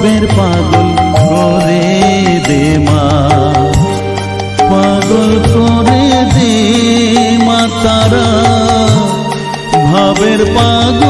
ভাবের পাগল করে দে মা। পাগল করে দে মা তারা। ভাবের পাগল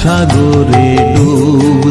সাগরে ডুব